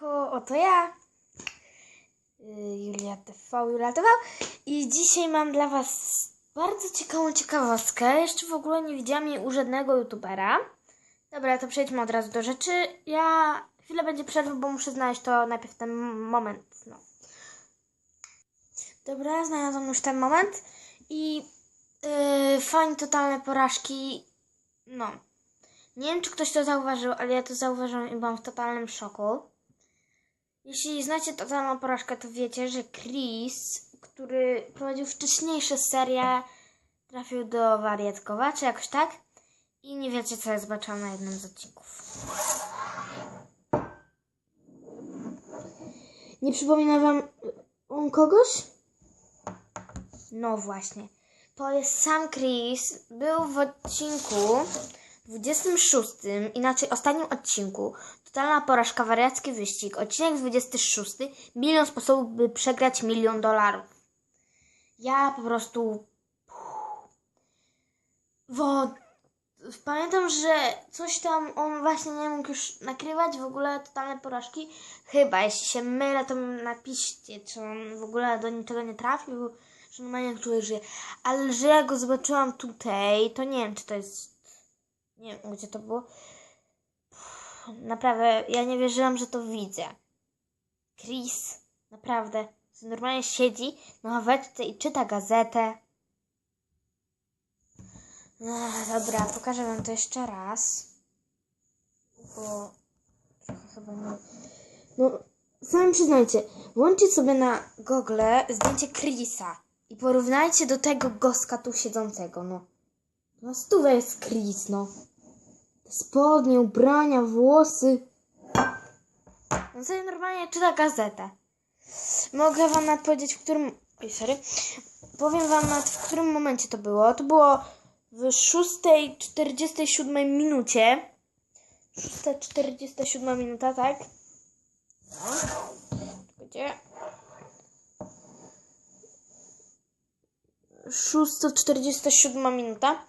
Oto ja, y, Julia TV, Julia TV i dzisiaj mam dla Was bardzo ciekawą ciekawostkę. Jeszcze w ogóle nie widziałam jej u żadnego youtubera. Dobra, to przejdźmy od razu do rzeczy. Ja chwilę będzie przerwy, bo muszę znaleźć to najpierw ten moment. No. Dobra, znalazłam już ten moment i yy, fajnie totalne porażki. No. Nie wiem, czy ktoś to zauważył, ale ja to zauważyłam i byłam w totalnym szoku. Jeśli znacie totalną porażkę, to wiecie, że Chris, który prowadził wcześniejsze serie, trafił do wariatkowa, czy jakoś tak. I nie wiecie, co ja zobaczyłam na jednym z odcinków. Nie przypomina wam on kogoś? No właśnie. To jest sam Chris. Był w odcinku 26, inaczej ostatnim odcinku. Totalna porażka, wariacki wyścig. Odcinek 26. Milion sposobów, by przegrać milion dolarów. Ja po prostu. Bo pamiętam, że coś tam on właśnie nie mógł już nakrywać, w ogóle totalne porażki. Chyba, jeśli się mylę, to napiszcie, czy on w ogóle do niczego nie trafił, że normalnie czuję, że. Ale że ja go zobaczyłam tutaj, to nie wiem, czy to jest. Nie wiem, gdzie to było. Naprawdę, ja nie wierzyłam, że to widzę. Chris, naprawdę, normalnie siedzi na ławeczce i czyta gazetę. No, dobra, pokażę wam to jeszcze raz. Bo trochę chyba nie... No, sami przyznajcie, włączcie sobie na Google zdjęcie Chrisa i porównajcie do tego goska tu siedzącego, no. Na stówę jest Chris, no. Spodnie, ubrania, włosy. On sobie normalnie czyta gazetę. Mogę wam nawet powiedzieć, w którym... Oj, sorry. Powiem wam nawet, w którym momencie to było. To było w 6.47 minucie. 6.47 minuta, tak? No. Gdzie? 6.47 minuta.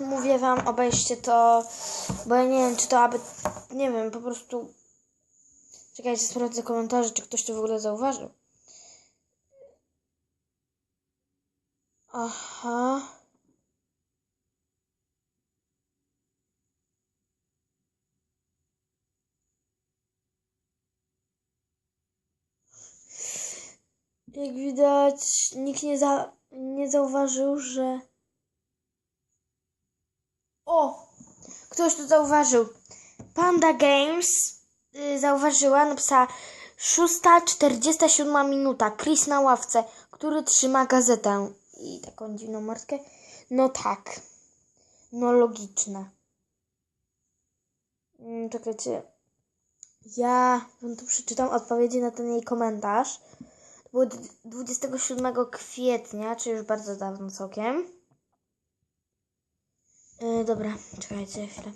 Mówię wam, obejrzcie to, bo ja nie wiem, czy to aby, nie wiem, po prostu czekajcie, sprawdzę komentarze, czy ktoś to w ogóle zauważył. Aha. Jak widać, nikt nie, za, nie zauważył, że. O! Ktoś to zauważył. Panda Games y, zauważyła, napisała 6.47 minuta. Chris na ławce, który trzyma gazetę. I taką dziwną mordkę. No tak. No logiczne. Mm, Czekajcie. Ja wam tu przeczytam odpowiedzi na ten jej komentarz. To było d- 27 kwietnia, czyli już bardzo dawno całkiem. Yy, dobra, czekajcie chwilę.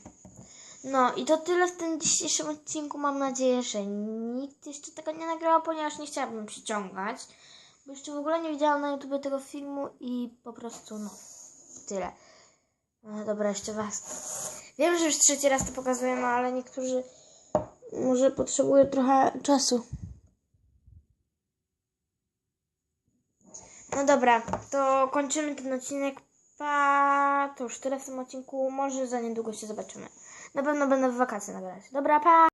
No i to tyle w tym dzisiejszym odcinku. Mam nadzieję, że nikt jeszcze tego nie nagrał, ponieważ nie chciałabym przyciągać. Bo jeszcze w ogóle nie widziałam na YouTube tego filmu i po prostu no tyle. No dobra, jeszcze was. Wiem, że już trzeci raz to pokazuję, no ale niektórzy może potrzebują trochę czasu. No dobra, to kończymy ten odcinek. Pa, to już tyle w tym odcinku. Może za niedługo się zobaczymy. Na pewno będę w wakacje nagrywać. Dobra, pa!